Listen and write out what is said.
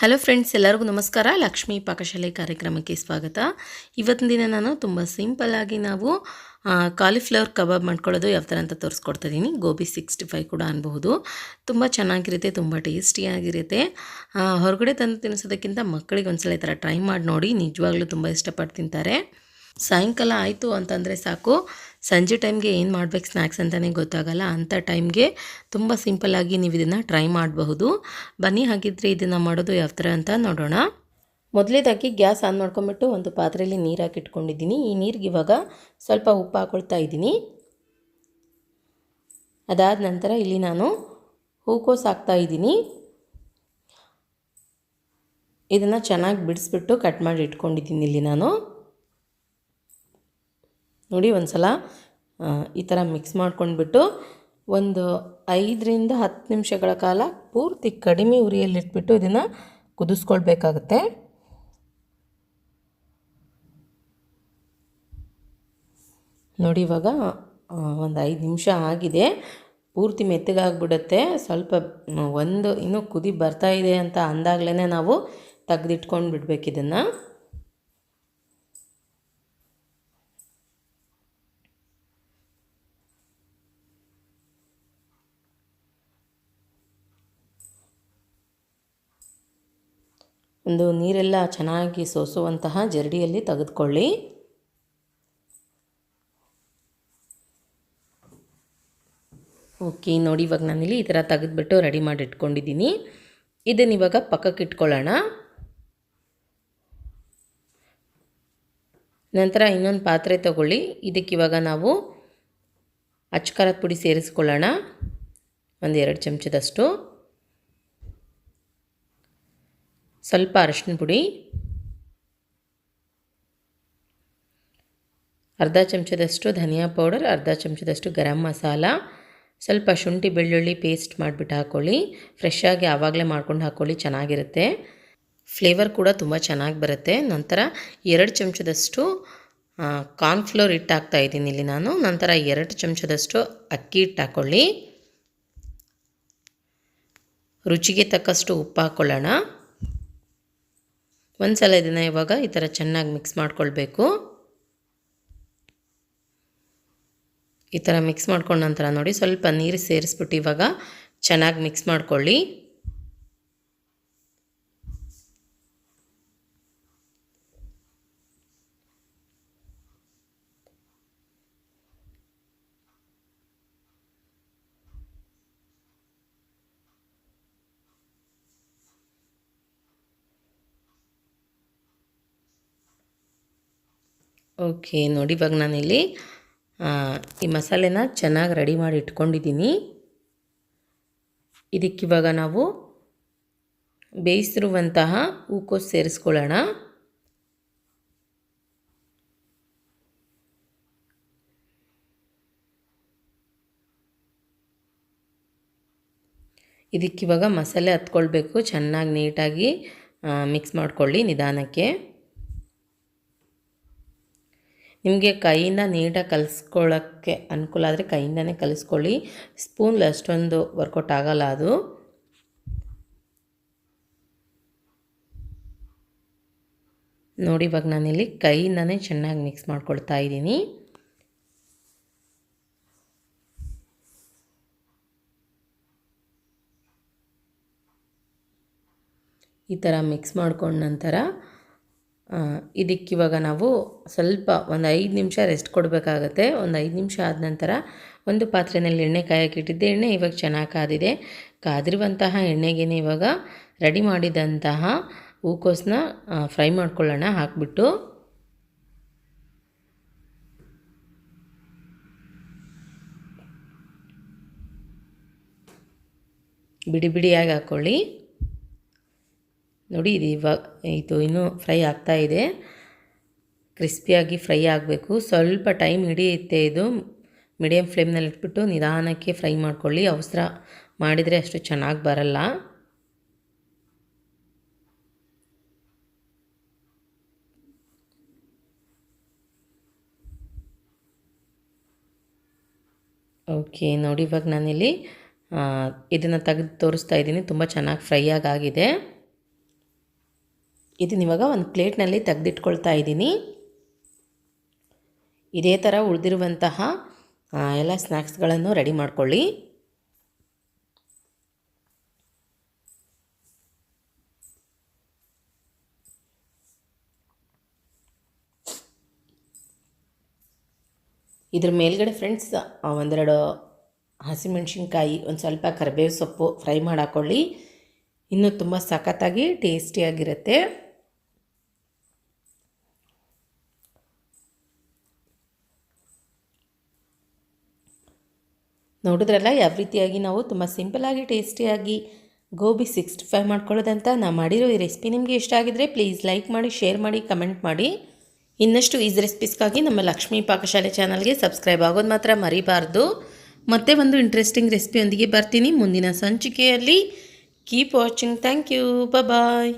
Hello friends ಎಲ್ಲರಿಗೂ ನಮಸ್ಕಾರ. ಲಕ್ಷ್ಮೀ ಪಾಕಶಾಲೆ ಕಾರ್ಯಕ್ರಮಕ್ಕೆ ಸ್ವಾಗತ. ಇವತ್ತಿನ ದಿನ ನಾನು ತುಂಬ ಸಿಂಪಲ್ಲಾಗಿ ನಾವು ಕಾಲಿಫ್ಲವರ್ ಕಬಾಬ್ ಮಾಡ್ಕೊಳ್ಳೋದು ಯಾವ ಥರ ಅಂತ ತೋರಿಸ್ಕೊಡ್ತಾ ಇದ್ದೀನಿ ಗೋಬಿ ಸಿಕ್ಸ್ಟಿ ಫೈವ್ ಕೂಡ ಅನ್ಬಹುದು. ತುಂಬ ಚೆನ್ನಾಗಿರುತ್ತೆ, ತುಂಬ ಟೇಸ್ಟಿಯಾಗಿರುತ್ತೆ ಹೊರಗಡೆ ತಂದು ತಿನ್ನಿಸೋದಕ್ಕಿಂತ ಮಕ್ಕಳಿಗೆ ಒಂದ್ಸಲ ಈ ಥರ ಟ್ರೈ ಮಾಡಿ ನೋಡಿ. ನಿಜವಾಗ್ಲೂ ತುಂಬ ಇಷ್ಟಪಟ್ಟು ತಿಂತಾರೆ. ಸಾಯಂಕಾಲ ಆಯಿತು ಅಂತಂದರೆ ಸಾಕು. ಸಂಜೆ ಟೈಮ್ಗೆ ಏನು ಮಾಡ್ಬೇಕು ಸ್ನ್ಯಾಕ್ಸ್ ಅಂತಲೇ ಗೊತ್ತಾಗಲ್ಲ ಅಂಥ ಟೈಮ್ಗೆ ತುಂಬ ಸಿಂಪಲ್ಲಾಗಿ ನೀವು ಇದನ್ನು ಟ್ರೈ ಮಾಡಬಹುದು. ಬನ್ನಿ ಹಾಗಿದ್ರೆ ಇದನ್ನು ಮಾಡೋದು ಯಾವ ಥರ ಅಂತ ನೋಡೋಣ. ಮೊದಲೇದಾಗಿ ಗ್ಯಾಸ್ ಆನ್ ಮಾಡ್ಕೊಂಬಿಟ್ಟು ಒಂದು ಪಾತ್ರೆಯಲ್ಲಿ ನೀರು ಹಾಕಿಟ್ಕೊಂಡಿದ್ದೀನಿ. ಈ ನೀರಿಗೆ ಇವಾಗ ಸ್ವಲ್ಪ ಉಪ್ಪು ಹಾಕೊಳ್ತಾ ಇದ್ದೀನಿ. ಅದಾದ ನಂತರ ಇಲ್ಲಿ ನಾನು ಹೂಕೋಸು ಹಾಕ್ತಾ ಇದ್ದೀನಿ. ಇದನ್ನು ಚೆನ್ನಾಗಿ ಬಿಡಿಸ್ಬಿಟ್ಟು ಕಟ್ ಮಾಡಿ ಇಟ್ಕೊಂಡಿದ್ದೀನಿ ಇಲ್ಲಿ ನಾನು. ನೋಡಿ ಒಂದು ಸಲ ಈ ಥರ ಮಿಕ್ಸ್ ಮಾಡ್ಕೊಂಡ್ಬಿಟ್ಟು ಒಂದು ಐದರಿಂದ ಹತ್ತು ನಿಮಿಷಗಳ ಕಾಲ ಪೂರ್ತಿ ಕಡಿಮೆ ಉರಿಯಲ್ಲಿಟ್ಬಿಟ್ಟು ಇದನ್ನು ಕುದಿಸ್ಕೊಳ್ಬೇಕಾಗತ್ತೆ. ನೋಡಿ ಇವಾಗ ಒಂದು ಐದು ನಿಮಿಷ ಆಗಿದೆ. ಪೂರ್ತಿ ಮೆತ್ತಗಾಗ್ಬಿಡುತ್ತೆ. ಸ್ವಲ್ಪ ಒಂದು, ಇನ್ನೂ ಕುದಿ ಬರ್ತಾ ಇದೆ ಅಂತ ಅಂದಾಗಲೇ ನಾವು ತೆಗೆದಿಟ್ಕೊಂಡು ಬಿಡ್ಬೇಕು ಇದನ್ನು. ಒಂದು ನೀರೆಲ್ಲ ಚೆನ್ನಾಗಿ ಸೋಸುವಂತಹ ಜರಡಿಯಲ್ಲಿ ತೆಗೆದುಕೊಳ್ಳಿ. ಓಕೆ, ನೋಡಿ ಇವಾಗ ನಾನಿಲ್ಲಿ ಈ ಥರ ತೆಗೆದುಬಿಟ್ಟು ರೆಡಿ ಮಾಡಿ ಇಟ್ಕೊಂಡಿದ್ದೀನಿ. ಇದನ್ನು ಇವಾಗ ಪಕ್ಕಕ್ಕೆ ಇಟ್ಕೊಳ್ಳೋಣ. ನಂತರ ಇನ್ನೊಂದು ಪಾತ್ರೆ ತಗೊಳ್ಳಿ. ಇದಕ್ಕೆ ಇವಾಗ ನಾವು ಅಚ್ಕಾರದ ಪುಡಿ ಸೇರಿಸ್ಕೊಳ್ಳೋಣ. ಒಂದು ಎರಡು ಚಮಚದಷ್ಟು. ಸ್ವಲ್ಪ ಅರಶಿನ ಪುಡಿ, ಅರ್ಧ ಚಮಚದಷ್ಟು ಧನಿಯಾ ಪೌಡರ್, ಅರ್ಧ ಚಮಚದಷ್ಟು ಗರಂ ಮಸಾಲ, ಸ್ವಲ್ಪ ಶುಂಠಿ ಬೆಳ್ಳುಳ್ಳಿ ಪೇಸ್ಟ್ ಮಾಡಿಬಿಟ್ಟು ಹಾಕ್ಕೊಳ್ಳಿ ಫ್ರೆಶ್ ಆಗಿ ಆವಾಗಲೇ ಮಾಡ್ಕೊಂಡು ಹಾಕ್ಕೊಳ್ಳಿ ಚೆನ್ನಾಗಿರುತ್ತೆ. ಫ್ಲೇವರ್ ಕೂಡ ತುಂಬ ಚೆನ್ನಾಗಿ ಬರುತ್ತೆ. ನಂತರ ಎರಡು ಚಮಚದಷ್ಟು ಕಾರ್ನ್ಫ್ಲೋರ್ ಹಿಟ್ಟು ಹಾಕ್ತಾ ಇದ್ದೀನಿ ಇಲ್ಲಿ ನಾನು. ನಂತರ ಎರಡು ಚಮಚದಷ್ಟು ಅಕ್ಕಿ ಹಿಟ್ಟು ಹಾಕ್ಕೊಳ್ಳಿ ರುಚಿಗೆ ತಕ್ಕಷ್ಟು ಉಪ್ಪು ಹಾಕ್ಕೊಳ್ಳೋಣ ಒಂದು ಸಲ ಇದನ್ನು ಇವಾಗ ಈ ಥರ ಚೆನ್ನಾಗಿ ಮಿಕ್ಸ್ ಮಾಡ್ಕೊಳ್ಬೇಕು. ಈ ಥರ ಮಿಕ್ಸ್ ಮಾಡ್ಕೊಂಡ ನಂತರ ನೋಡಿ ಸ್ವಲ್ಪ ನೀರು ಸೇರಿಸ್ಬಿಟ್ಟು ಇವಾಗ ಚೆನ್ನಾಗಿ ಮಿಕ್ಸ್ ಮಾಡ್ಕೊಳ್ಳಿ. ಓಕೆ, ನೋಡಿ ಇವಾಗ ನಾನಿಲ್ಲಿ ಈ ಮಸಾಲೆನ ಚೆನ್ನಾಗಿ ರೆಡಿ ಮಾಡಿ ಇಟ್ಕೊಂಡಿದ್ದೀನಿ ಇದಕ್ಕಿವಾಗ ನಾವು ಬೇಯಿಸಿರುವಂತಹ ಹೂಕೋಸ್ ಸೇರಿಸ್ಕೊಳ್ಳೋಣ. ಇದಕ್ಕಿವಾಗ ಮಸಾಲೆ ಹತ್ಕೊಳ್ಬೇಕು, ಚೆನ್ನಾಗಿ ನೀಟಾಗಿ ಮಿಕ್ಸ್ ಮಾಡಿಕೊಳ್ಳಿ ನಿಧಾನಕ್ಕೆ. ನಿಮಗೆ ಕೈಯಿಂದ ನೀಟಾಗಿ ಕಲಿಸ್ಕೊಳ್ಳೋಕ್ಕೆ ಅನುಕೂಲ ಆದರೆ ಕೈಯಿಂದನೇ ಕಲಿಸ್ಕೊಳ್ಳಿ. ಸ್ಪೂನ್ಲಿ ಅಷ್ಟೊಂದು ವರ್ಕೌಟ್ ಆಗಲ್ಲ ಅದು. ನೋಡಿ, ಇವಾಗ ನಾನಿಲ್ಲಿ ಕೈಯಿಂದನೇ ಚೆನ್ನಾಗಿ ಮಿಕ್ಸ್ ಮಾಡ್ಕೊಳ್ತಾ ಇದ್ದೀನಿ. ಈ ಥರ ಮಿಕ್ಸ್ ಮಾಡ್ಕೊಂಡ ನಂತರ ಇದಕ್ಕಿವಾಗ ನಾವು ಸ್ವಲ್ಪ ಒಂದು ಐದು ನಿಮಿಷ ರೆಸ್ಟ್ ಕೊಡಬೇಕಾಗತ್ತೆ. ಒಂದು ಐದು ನಿಮಿಷ ಆದ ನಂತರ ಒಂದು ಪಾತ್ರೆಯಲ್ಲಿ ಎಣ್ಣೆ ಕಾಯಕ್ಕಿಟ್ಟಿದ್ದೆ ಎಣ್ಣೆ ಇವಾಗ ಚೆನ್ನಾಗಿ ಕಾದಿದೆ. ಕಾದಿರುವಂತಹ ಎಣ್ಣೆಗೇನೆ ಇವಾಗ ರೆಡಿ ಮಾಡಿದಂತಹ ಹೂಕೋಸನ್ನ ಫ್ರೈ ಮಾಡ್ಕೊಳ್ಳೋಣ. ಹಾಕ್ಬಿಟ್ಟು ಬಿಡಿ ಬಿಡಿಯಾಗಿ ಹಾಕ್ಕೊಳ್ಳಿ ನೋಡಿ ಇದು ಇವಾಗ ಇದು ಇನ್ನೂ ಫ್ರೈ ಆಗ್ತಾ ಇದೆ. ಕ್ರಿಸ್ಪಿಯಾಗಿ ಫ್ರೈ ಆಗಬೇಕು. ಸ್ವಲ್ಪ ಟೈಮ್ ಹಿಡಿಯುತ್ತೆ ಇದು. ಮೀಡಿಯಮ್ ಫ್ಲೇಮ್ನಲ್ಲಿ ಇಟ್ಬಿಟ್ಟು ನಿಧಾನಕ್ಕೆ ಫ್ರೈ ಮಾಡ್ಕೊಳ್ಳಿ. ಅವಸರ ಮಾಡಿದರೆ ಅಷ್ಟು ಚೆನ್ನಾಗಿ ಬರಲ್ಲ. ಓಕೆ, ನೋಡಿ ಇವಾಗ ನಾನಿಲ್ಲಿ ಇದನ್ನು ತೆಗೆದು ತೋರಿಸ್ತಾ ಇದ್ದೀನಿ. ತುಂಬ ಚೆನ್ನಾಗಿ ಫ್ರೈ ಆಗಿದೆ ಇದನ್ನ ಇವಾಗ ಒಂದು ಪ್ಲೇಟ್ನಲ್ಲಿ ತೆಗೆದಿಟ್ಕೊಳ್ತಾ ಇದ್ದೀನಿ. ಇದೇ ಥರ ಉಳಿದಿರುವಂತಹ ಎಲ್ಲ ಸ್ನ್ಯಾಕ್ಸ್ಗಳನ್ನು ರೆಡಿ ಮಾಡ್ಕೊಳ್ಳಿ. ಇದ್ರ ಮೇಲ್ಗಡೆ ಫ್ರೆಂಡ್ಸ್ ಒಂದೆರಡು ಹಸಿಮೆಣ್ಸಿನ್ಕಾಯಿ, ಒಂದು ಸ್ವಲ್ಪ ಕರಿಬೇವು ಸೊಪ್ಪು ಫ್ರೈ ಮಾಡಿ ಹಾಕ್ಕೊಳ್ಳಿ ಇನ್ನೂ ತುಂಬ ಸಖತ್ತಾಗಿ ಟೇಸ್ಟಿಯಾಗಿರುತ್ತೆ ನೋಡಿದ್ರಲ್ಲ, ಯಾವ ರೀತಿಯಾಗಿ ನಾವು ತುಂಬ ಸಿಂಪಲಾಗಿ ಟೇಸ್ಟಿಯಾಗಿ ಗೋಬಿ ಸಿಕ್ಸ್ಟಿ ಫೈವ್ ಮಾಡ್ಕೊಳ್ಳೋದಂತ ನಾ ಮಾಡಿರೋ ಈ ರೆಸಿಪಿ ನಿಮಗೆ ಇಷ್ಟ ಆಗಿದ್ರೆ ಪ್ಲೀಸ್ ಲೈಕ್ ಮಾಡಿ ಶೇರ್ ಮಾಡಿ ಕಮೆಂಟ್ ಮಾಡಿ. ಇನ್ನಷ್ಟು ಈಸ್ ರೆಸಿಪೀಸ್ಗಾಗಿ ನಮ್ಮ ಲಕ್ಷ್ಮೀ ಪಾಕಶಾಲೆ ಚಾನಲ್ಗೆ ಸಬ್ಸ್ಕ್ರೈಬ್ ಆಗೋದು ಮಾತ್ರ ಮರಿಬಾರ್ದು. ಮತ್ತೆ ಒಂದು ಇಂಟ್ರೆಸ್ಟಿಂಗ್ ರೆಸಿಪಿಯೊಂದಿಗೆ ಬರ್ತೀನಿ. ಮುಂದಿನ ಸಂಚಿಕೆಯಲ್ಲಿ. Keep watching thank you bye